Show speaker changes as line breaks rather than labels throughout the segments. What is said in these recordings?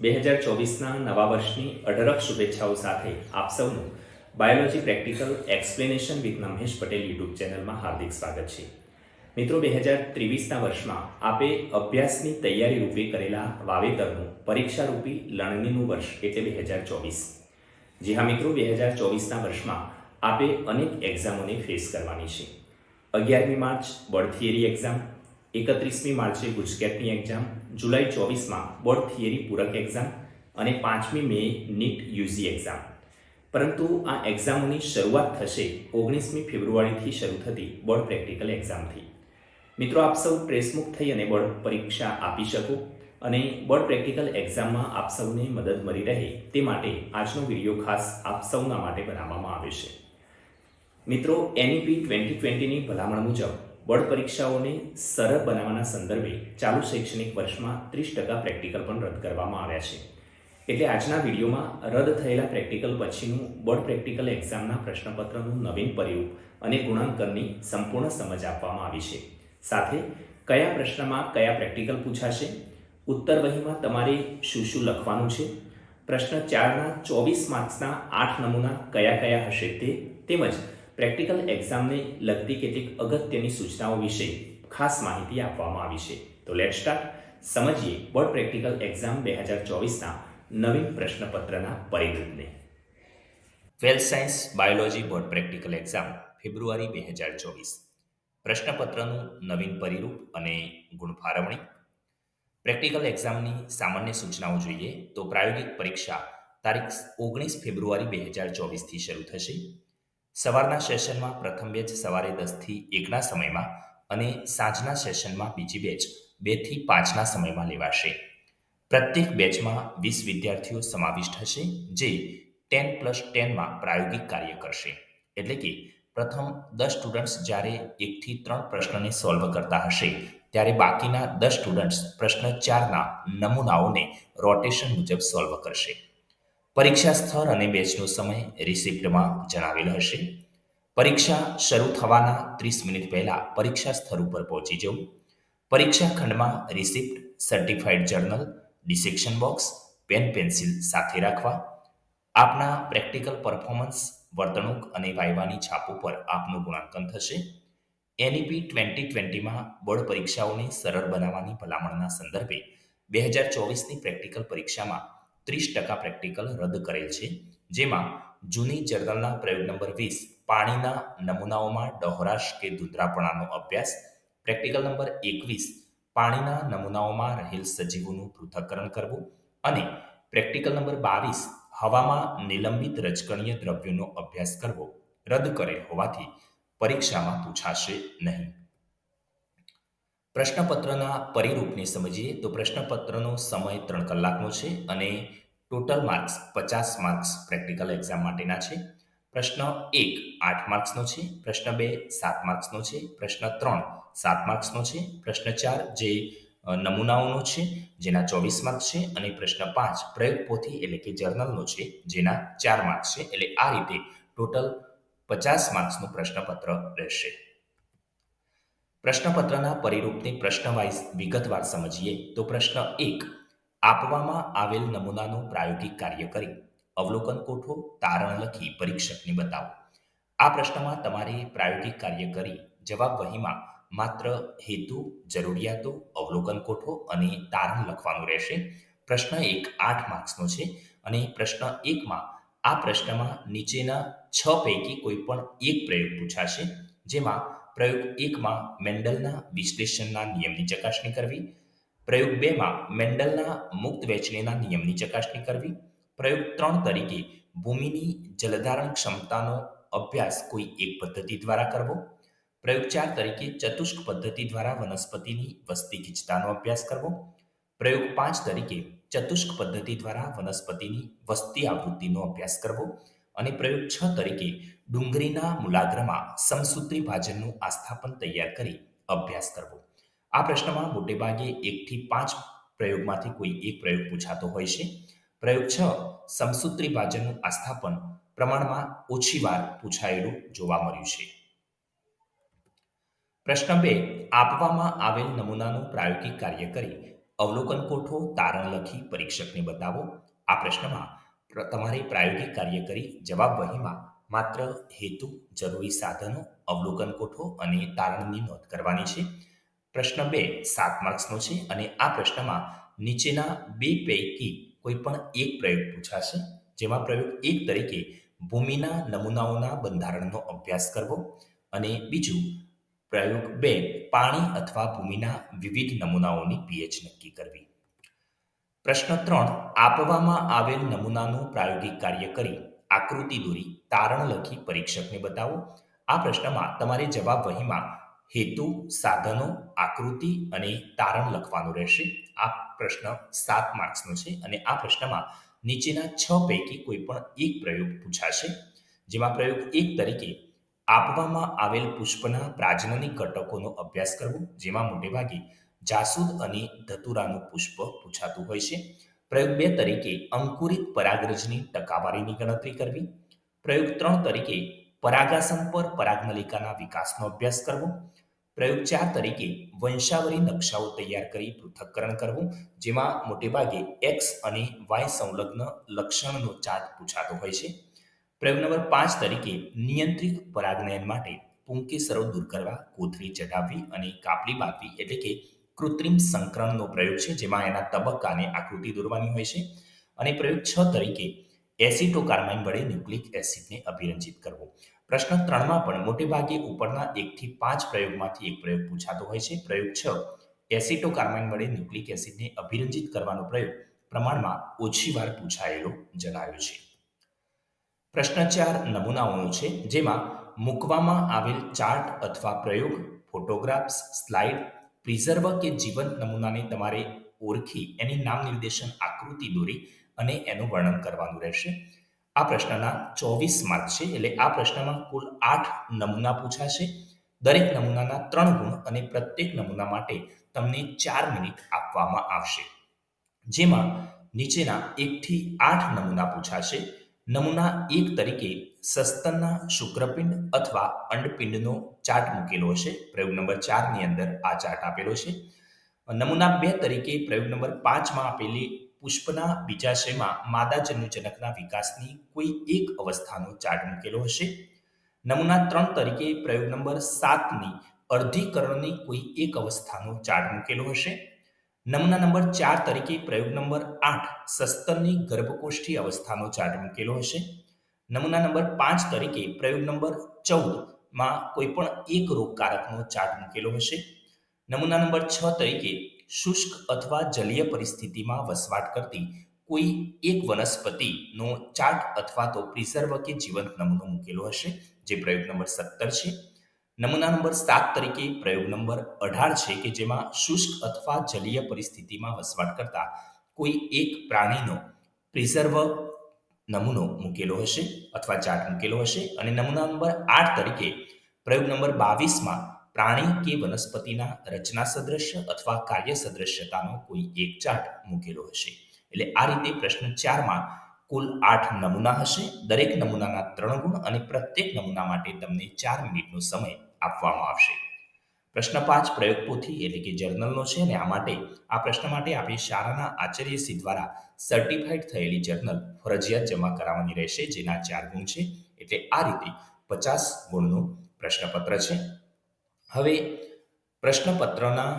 બે હજાર ચોવીસના નવા વર્ષની અઢળક શુભેચ્છાઓ સાથે આપ સૌનું biology practical explanation with Mahesh Patel YouTube ચેનલમાં હાર્દિક સ્વાગત છે. મિત્રો, બે હજાર ત્રેવીસના વર્ષમાં આપે અભ્યાસની તૈયારી રૂપે કરેલા વાવેતરનું પરીક્ષારૂપી લણણીનું વર્ષ એટલે બે હજાર ચોવીસ. જી હા મિત્રો, બે હજાર ચોવીસના વર્ષમાં આપે અનેક એક્ઝામોને ફેસ કરવાની છે. અગિયારમી માર્ચ બોર્ડ થિયરી એક્ઝામ એકત્રીસમી માર્ચે ગુજકેટની એક્ઝામ જુલાઈ ચોવીસમાં બોર્ડ થિયરી પૂરક એક્ઝામ અને પાંચમી મે નીટ યુઝી એક્ઝામ પરંતુ આ એક્ઝામોની શરૂઆત થશે ઓગણીસમી ફેબ્રુઆરીથી શરૂ થતી બોર્ડ પ્રેક્ટિકલ એક્ઝામથી મિત્રો, આપ સૌ પ્રેસમુક્ત થઈ અને બોર્ડ પરીક્ષા આપી શકો અને બોર્ડ પ્રેક્ટિકલ એક્ઝામમાં આપ સૌને મદદ મળી રહે તે માટે આજનો વીડિયો ખાસ આપ સૌના માટે બનાવવામાં આવ્યો છે. મિત્રો એનઈપી ટ્વેન્ટી ટ્વેન્ટીની ભલામણ મુજબ બોર્ડ પરીક્ષાઓને સરળ બનાવવાના સંદર્ભે ચાલુ શૈક્ષણિક વર્ષમાં ત્રીસ ટકા પ્રેક્ટિકલ પણ રદ કરવામાં આવ્યા છે. એટલે આજના વિડીયોમાં રદ થયેલા પ્રેક્ટિકલ પછીનું બોર્ડ પ્રેક્ટિકલ એક્ઝામના પ્રશ્નપત્રનું નવીન પરિરૂપ અને ગુણાંકનની સંપૂર્ણ સમજ આપવામાં આવી છે. સાથે કયા પ્રશ્નમાં કયા પ્રેક્ટિકલ પૂછાશે? ઉત્તર વહીમાં તમારે શું શું લખવાનું છે? પ્રશ્ન ચારના ચોવીસ માર્ક્સના આઠ નમૂના કયા કયા હશે તે તેમજ પ્રેક્ટિકલ એક્ઝામને લગતી કેટલીક અગત્યની સૂચનાઓ વિશે ખાસ માહિતી આપવામાં આવી છે. તો લેટ સ્ટાર્ટ સમજીએ બોર્ડ પ્રેક્ટિકલ એક્ઝામ બે હજાર ચોવીસના નવીન પ્રશ્નપત્રના પરિણામને. Twelfth science biology board practical exam ફેબ્રુઆરી બે હજાર ચોવીસ. પ્રશ્નપત્રનું નવીન પરિરૂપ અને ગુણ ફાળવણી પ્રેક્ટિકલ એક્ઝામની સામાન્ય સૂચનાઓ જોઈએ તો પ્રાયોગિક પરીક્ષા તારીખ ઓગણીસ ફેબ્રુઆરી બે હજાર ચોવીસથી શરૂ થશે. સવારના સેશનમાં પ્રથમ બેચ સવારે દસથી એકના સમયમાં અને સાંજના સેશનમાં બીજી બેચ બેથી પાંચના સમયમાં લેવાશે. પ્રત્યેક બેચમાં વીસ વિદ્યાર્થીઓ સમાવિષ્ટ હશે, જે ટેન પ્લસ ટેનમાં પ્રાયોગિક કાર્ય કરશે. એટલે કે પ્રથમ દસ સ્ટુડન્ટ્સ જ્યારે એકથી ત્રણ પ્રશ્નને સોલ્વ કરતા હશે, ત્યારે બાકીના દસ સ્ટુડન્ટ્સ પ્રશ્ન ચારના નમૂનાઓને રોટેશન મુજબ સોલ્વ કરશે. પરીક્ષા સ્થળ અને બેચનો સમય રિસિપ્ટમાં જણાવેલ હશે. પરીક્ષા શરૂ થવાના ત્રીસ મિનિટ પહેલાં પરીક્ષા સ્થળ ઉપર પહોંચી જવું. પરીક્ષા ખંડમાં receipt certified journal dissection box pen pencil સાથે રાખવા. આપના પ્રેક્ટિકલ પરફોર્મન્સ વર્તણૂક અને વાયવાની છાપ ઉપર આપનું ગુણાંકન થશે. એનઈપી ટ્વેન્ટી ટ્વેન્ટીમાં બોર્ડ પરીક્ષાઓને સરળ બનાવવાની ભલામણના સંદર્ભે બે હજાર ચોવીસની પ્રેક્ટિકલ પરીક્ષામાં ત્રીસ ટકા પ્રેક્ટિકલ રદ કરેલ છે. જેમાં જૂની જર્નલના પ્રયોગ નંબર વીસ, પાણીના નમૂનાઓમાં ડહોરાશ કે ધૂંધળાપણાનો અભ્યાસ. પ્રેક્ટિકલ નંબર એકવીસ, પાણીના નમૂનાઓમાં રહેલ સજીવોનું પૃથ્થકરણ કરવું. અને પ્રેક્ટિકલ નંબર બાવીસ, હવામાં નિલંબિત રજકણીય દ્રવ્યોનો અભ્યાસ કરવો. રદ કરેલ હોવાથી પરીક્ષામાં પૂછાશે નહીં. પ્રશ્નપત્રના પરિરૂપને સમજીએ તો પ્રશ્નપત્રનો સમય ત્રણ કલાકનો છે અને ટોટલ માર્ક્સ પચાસ માર્ક્સ પ્રેક્ટિકલ એક્ઝામ માટેના છે. પ્રશ્ન એક આઠ માર્ક્સનો છે, પ્રશ્ન બે સાત માર્ક્સનો છે, પ્રશ્ન ત્રણ સાત માર્ક્સનો છે, પ્રશ્ન ચાર જે નમૂનાઓનો છે જેના ચોવીસ માર્ક્સ છે અને પ્રશ્ન પાંચ પ્રયોગ પોથી એટલે કે જર્નલનો છે જેના ચાર માર્ક્સ છે. એટલે આ રીતે ટોટલ પચાસ માર્ક્સનું પ્રશ્નપત્ર રહેશે. પ્રશ્નપત્રના પરિરૂપને પ્રશ્નવાઇઝ વિગતવાર સમજીએ તો પ્રશ્ન એક, આપવામાં આવેલ નમૂનાનું પ્રાયોગિક કાર્ય કરી. અવલોકન કોઠો, તારણ લખી પરીક્ષકને બતાવો. આ પ્રશ્નમાં તમારે પ્રાયોગિક કાર્ય કરી. જવાબ વહીમાં માત્ર હેતુ, જરૂરિયાતો, અવલોકન કોઠો અને તારણ લખવાનું રહેશે. પ્રશ્ન એક આઠ માર્ક્સનો છે અને પ્રશ્ન એકમાં આ પ્રશ્નમાં નીચેના છ પૈકી કોઈ પણ એક પ્રયોગ પૂછાશે, જેમાં પ્રયોગ એકમાં મેન્ડલના વિશ્લેષણના નિયમની ચકાસણી કરવી. પ્રયોગ બેમાં મેન્ડલના મુક્ત વહેંચણીના નિયમની ચકાસણી કરવી. પ્રયોગ ત્રણ તરીકે ભૂમિની જલધારણ ક્ષમતાનો અભ્યાસ કોઈ એક પદ્ધતિ દ્વારા કરવો. પ્રયોગ ચાર તરીકે ચતુષ્ક પદ્ધતિ દ્વારા વનસ્પતિની વસ્તી ગીચતાનો અભ્યાસ કરવો. પ્રયોગ પાંચ તરીકે ચતુષ્ક પદ્ધતિ દ્વારા વનસ્પતિની વસ્તી આવૃત્તિનો અભ્યાસ કરવો. અને પ્રયોગ છ તરીકે ડુંગળીના મૂલાગ્રમાં સમસૂત્રી ભાજનનું આસ્થાપન તૈયાર કરી અભ્યાસ કરવો. આ પ્રશ્નમાં મોટેભાગે એકથી પાંચ પ્રયોગમાંથી કોઈ એક પ્રયોગ પૂછાતો હોય છે. પ્રયોગ છ, સમસૂત્રી ભાજનનું આસ્થાપન પ્રમાણમાં ઓછી વાર પૂછાયેલું જોવા મળ્યું છે. પ્રશ્ન બે, આપવામાં આવેલ નમૂનાનું પ્રાયોગિક કાર્ય કરી
અવલોકન કોઠો, તારણ લખી પરીક્ષકને બતાવો. આ પ્રશ્નમાં તમારે પ્રાયોગિક કાર્ય કરી જવાબ વહીમાં માત્ર હેતુ, જરૂરી સાધનો, અવલોકન કોઠો અને તારણની નોંધ કરવાની છે. પ્રશ્ન બે સાત માર્ક્સનો છે અને આ પ્રશ્નમાં નીચેના બે પૈકી કોઈ પણ એક પ્રયોગ પૂછાશે, જેમાં પ્રયોગ એક તરીકે ભૂમિના નમૂનાઓના બંધારણનો અભ્યાસ કરવો અને બીજું પ્રયોગ બે પાણી અથવા ભૂમિના વિવિધ નમૂનાઓની પીએચ નક્કી કરવી. પ્રશ્ન ત્રણ આપવામાં આવેલ નમૂનાનું પ્રાયોગિક કાર્ય કરી આકૃતિ દોરી, તારણ લખી પરીક્ષકને બતાવો. આ પ્રશ્નમાં તમારે જવાબ વહીમાં હેતુ, સાધનો, આકૃતિ અને તારણ લખવાનું રહેશે. આ પ્રશ્ન સાત માર્ક્સનો છે અને આ પ્રશ્નમાં નીચેના છ પૈકી કોઈ પણ એક પ્રયોગ પૂછાશે. જેમાં પ્રયોગ એક તરીકે આપવામાં આવેલ પુષ્પના પ્રાજનનિક ઘટકોનો અભ્યાસ કરવો, જેમાં મોટેભાગે જાસૂદ અને ધતુરાનું પુષ્પ પૂછાતું હોય છે. પ્રયોગ બે તરીકે અંકુરિત પરાગરજની ટકાવારીની ગણતરી કરવી. પ્રયોગ ત્રણ તરીકે પરાગાસન પર પરાગમલિકાના વિકાસનો અભ્યાસ કરવો. પ્રયોગ ચાર તરીકે વંશાવરી નકશાઓ તૈયાર કરી પૃથક્કરણ કરવું, જેમાં મોટેભાગે એક્સ અને વાય સંલગ્ન લક્ષણનો ચાર્ટ પૂછાતો હોય છે. પ્રયોગ નંબર પાંચ તરીકે નિયંત્રિત પરાગનયન માટે પુંકેસરો દૂર કરવા, કોથળી ચઢાવવી અને કાપલી બાપવી એટલે કે કૃત્રિમ સંકરણનો પ્રયોગ છે, જેમાં એના તબક્કાને આકૃતિ દોરવાની હોય છે. અને પ્રયોગ છ તરીકે એસિટોકાર્બાઇન વડે ન્યુક્લિક એસિડને અભિરંજિત કરવો. પ્રશ્ન ત્રણમાં પણ મોટેભાગે ઉપરના એકથી પાંચ પ્રયોગમાંથી એક પ્રયોગ પૂછાતો હોય છે. પ્રયોગ છ, એસિટોકાર્બાઇન વડે ન્યુક્લિક એસિડને અભિરંજિત કરવાનો પ્રયોગ પ્રમાણમાં ઓછી વાર પૂછાયેલો જણાયો છે. પ્રશ્ન ચાર નમૂનાઓનો છે, જેમાં મૂકવામાં આવેલ ચાર્ટ અથવા પ્રયોગ, ફોટોગ્રાફ્સ, સ્લાઇડ પ્રિઝર્વ કે જીવંત નમૂનાને તમારે ઓળખી એની નામ નિર્દેશન આકૃતિ દોરી અને એનું વર્ણન કરવાનું રહેશે. આ પ્રશ્નના ચોવીસ માર્ક છે, એટલે આ પ્રશ્નમાં કુલ આઠ નમૂના પૂછાશે. દરેક નમૂનાના ત્રણ ગુણ અને પ્રત્યેક નમૂના માટે તમને ચાર મિનિટ આપવામાં આવશે. જેમાં નીચેના એકથી આઠ નમૂના પૂછાશે. નમૂના એક તરીકે સસ્તનના શુક્રપિંડ અથવા અંડપિંડનો ચાર્ટ મૂકેલો હશે. પ્રયોગ નંબર ચારની અંદર આ ચાર્ટ આપેલો છે. નમૂના બે તરીકે પ્રયોગ નંબર પાંચમાં આપેલી પુષ્પના બીજાશયમાં માદા જન્યુજનકના વિકાસની કોઈ એક અવસ્થાનો ચાર્ટ મૂકેલો હશે. નમૂના ત્રણ તરીકે પ્રયોગ નંબર સાતની અર્ધીકરણની કોઈ એક અવસ્થાનો ચાર્ટ મૂકેલો હશે. નમૂના નંબર ચાર તરીકે પ્રયોગ નંબર આઠ સસ્તનની ગર્ભકોષ્ઠી અવસ્થાનો ચાર્ટ મૂકેલો હશે. નમૂના નંબર પાંચ તરીકે પ્રયોગ નંબર ચૌદમાં કોઈ પણ એક રોગકારકનો ચાર્ટ મૂકેલો હશે. નમૂના નંબર છ તરીકે શુષ્ક અથવા જલીય પરિસ્થિતિમાં વસવાટ કરતી કોઈ એક વનસ્પતિનો ચાર્ટ અથવા તો પ્રિઝર્વ કે જીવંત નમૂનો મૂકેલો હશે, જે પ્રયોગ નંબર સત્તર છે. નમૂના નંબર સાત તરીકે પ્રયોગ નંબર અઢાર છે કે જેમાં શુષ્ક અથવા જલીય પરિસ્થિતિમાં વસવાટ કરતા કોઈ એક પ્રાણીનો પ્રિઝર્વ નમૂનો મૂકેલો હશે અથવા ચાર્ટ મૂકેલો હશે અને નમૂના નંબર આઠ તરીકે પ્રયોગ નંબર બાવીસમાં પ્રાણી કે વનસ્પતિના રચના સદૃશ્ય અથવા કાર્ય સદ્રશ્યતાનો કોઈ એક ચાર્ટ મૂકેલો હશે. એટલે આ રીતે પ્રશ્ન ચારમાં કુલ આઠ નમૂના હશે. દરેક નમૂનાના ત્રણ ગુણ અને પ્રત્યેક નમૂના માટે તમને ચાર મિનિટનો સમય આપવામાં આવશે. પ્રશ્ન પાંચ પ્રયોગ પોથી એટલે કે જર્નલનો છે અને આ માટે આ પ્રશ્ન માટે આપણી શાળાના આચાર્યશ્રી દ્વારા સર્ટિફાઈડ થયેલી જર્નલ ફરજિયાત જમા કરાવવાની રહેશે, જેના ચાર ગુણ છે. એટલે આ રીતે પચાસ ગુણનું પ્રશ્નપત્ર છે. હવે પ્રશ્નપત્રના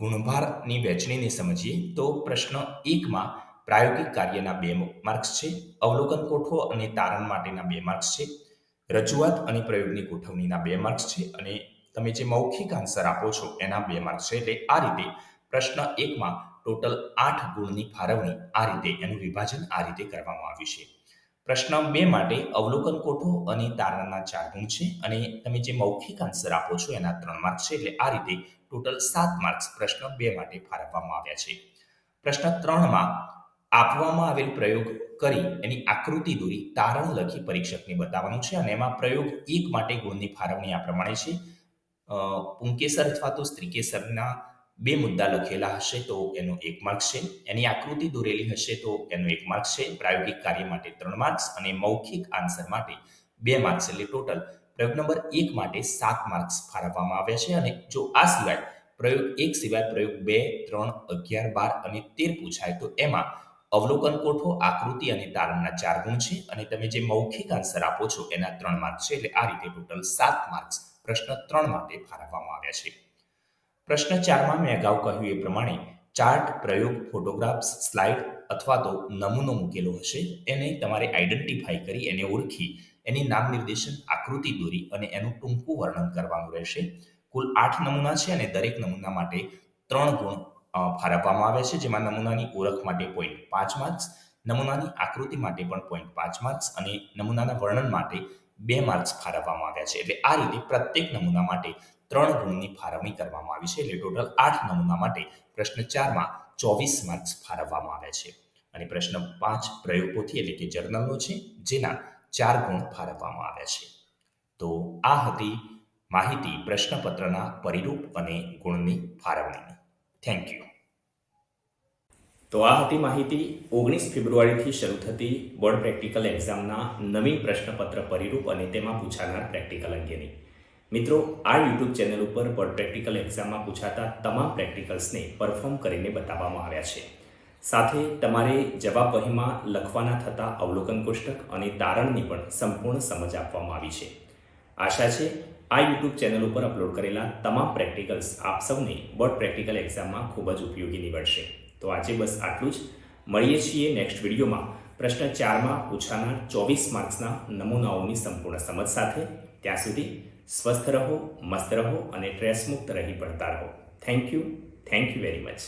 ગુણભારની વહેંચણીને સમજીએ તો પ્રશ્ન એકમાં પ્રાયોગિક કાર્યના બે માર્ક્સ છે, અવલોકન કોઠો અને તારણ માટેના બે માર્ક્સ છે, રજૂઆત અને પ્રયોગની ગોઠવણીના બે માર્ક્સ છે અને તમે જે મૌખિક આન્સર આપો છો એના બે માર્ક્સ છે. એટલે આ રીતે પ્રશ્ન એકમાં ટોટલ આઠ ગુણની ફાળવણી આ રીતે એનું વિભાજન આ રીતે કરવામાં આવ્યું છે. પ્રશ્ન બે માટે અવલોકન કોઠો અને તારણના ચાર ગુણ છે અને તમે જે મૌખિક આન્સર આપો છો એના ત્રણ માર્ક્સ છે. એટલે આ રીતે ટોટલ સાત માર્ક્સ પ્રશ્ન બે માટે ફાળવવામાં આવ્યા છે. પ્રશ્ન ત્રણમાં આપવામાં આવેલ પ્રયોગ કરી એની આકૃતિ દોરી તારણ લખી પરીક્ષકને બતાવવાનું છે અને એમાં પ્રયોગ એક માટે ગુણની ફાળવણી આ પ્રમાણે છે. પુંકેસર અથવા તો સ્ત્રીકેસરના બે મુદ્દા લખેલા હશે તો એનો એક માર્ક છે. એની આકૃતિ દોરેલી હશે તો એનો એક માર્ક છે. પ્રાયોગિક કાર્ય માટે ત્રણ માર્ક્સ અને મૌખિક આન્સર માટે બે માર્ક્સ એટલે ટોટલ. પ્રયોગ નંબર એક માટે સાત માર્ક્સ ફાળવવામાં આવ્યા છે અને જો આ સિવાય પ્રયોગ એક સિવાય પ્રયોગ બે, ત્રણ, અગિયાર, બાર અને તેર પૂછાય તો એમાં અવલોકન કોઠો, આકૃતિ અને તારણના ચાર ગુણ છે અને તમે જે મૌખિક આન્સર આપો છો એના ત્રણ માર્ક છે એટલે આ રીતે ટોટલ સાત માર્ક્સ પ્રશ્ન ત્રણ માટે ફાળવવામાં આવ્યા છે. પ્રશ્ન ચારમાં મેં અગાઉ કહ્યું એ પ્રમાણે ચાર્ટ, પ્રયોગ, ફોટોગ્રાફ્સ, સ્લાઇડ અથવા તો નમૂનો મૂકેલો હશે. એને તમારે આઈડેન્ટિફાઈ કરી એને ઓળખી, એની નામ નિર્દેશન, આકૃતિ દોરી અને એનું ટૂંકું વર્ણન કરવાનું રહેશે. કુલ આઠ નમૂના છે અને દરેક નમૂના માટે ત્રણ ગુણ ફાળવવામાં આવે છે, જેમાં નમૂનાની ઓળખ માટે પોઈન્ટ પાંચ માર્ક્સ નમૂનાની આકૃતિ માટે પણ પોઈન્ટ પાંચ માર્ક્સ અને નમૂનાના વર્ણન માટે બે માર્ક્સ ફાળવવામાં આવ્યા છે. એટલે આ રીતે પ્રત્યેક નમૂના માટે ત્રણ ગુણની ફાળવણી કરવામાં આવી છે, એટલે ટોટલ આઠ નમૂના માટે પ્રશ્ન ચારમાં ચોવીસ માર્ક્સ ફાળવવામાં આવ્યા છે. અને પ્રશ્ન પાંચ પ્રયોગ પોથી એટલે કે જર્નલનો છે, જેના ચાર ગુણ ફાળવવામાં આવ્યા છે. તો આ હતી માહિતી પ્રશ્નપત્રના પરિરૂપ અને ગુણની ફાળવણીની. થેન્ક યુ
તો આ હતી માહિતી ઓગણીસ ફેબ્રુઆરીથી શરૂ થતી બોર્ડ પ્રેક્ટિકલ એક્ઝામના નવીન પ્રશ્નપત્ર પરિરૂપ અને તેમાં પૂછાનાર પ્રેક્ટિકલ અંગેની. મિત્રો, આ યુટ્યુબ ચેનલ ઉપર બોર્ડ પ્રેક્ટિકલ એક્ઝામમાં પૂછાતા તમામ પ્રેક્ટિકલ્સને પરફોર્મ કરીને બતાવવામાં આવ્યા છે. સાથે તમારે જવાબ વહીમાં લખવાના થતા અવલોકન કોષ્ટક અને તારણની પણ સંપૂર્ણ સમજ આપવામાં આવી છે. આશા છે આ યુટ્યુબ ચેનલ ઉપર અપલોડ કરેલા તમામ પ્રેક્ટિકલ્સ આપ સૌને બોર્ડ પ્રેક્ટિકલ એક્ઝામમાં ખૂબ જ ઉપયોગી નીવડશે. તો આજે બસ આટલું જ. મળીએ છીએ નેક્સ્ટ વિડીયોમાં. પ્રશ્ન ચારમાં પૂછાનાર ચોવીસ માર્ક્સના નમૂનાઓની સંપૂર્ણ સમજ સાથે. ત્યાં સુધી સ્વસ્થ રહો, મસ્ત રહો અને સ્ટ્રેસ મુક્ત રહી પડતા રહો. Thank you thank you very much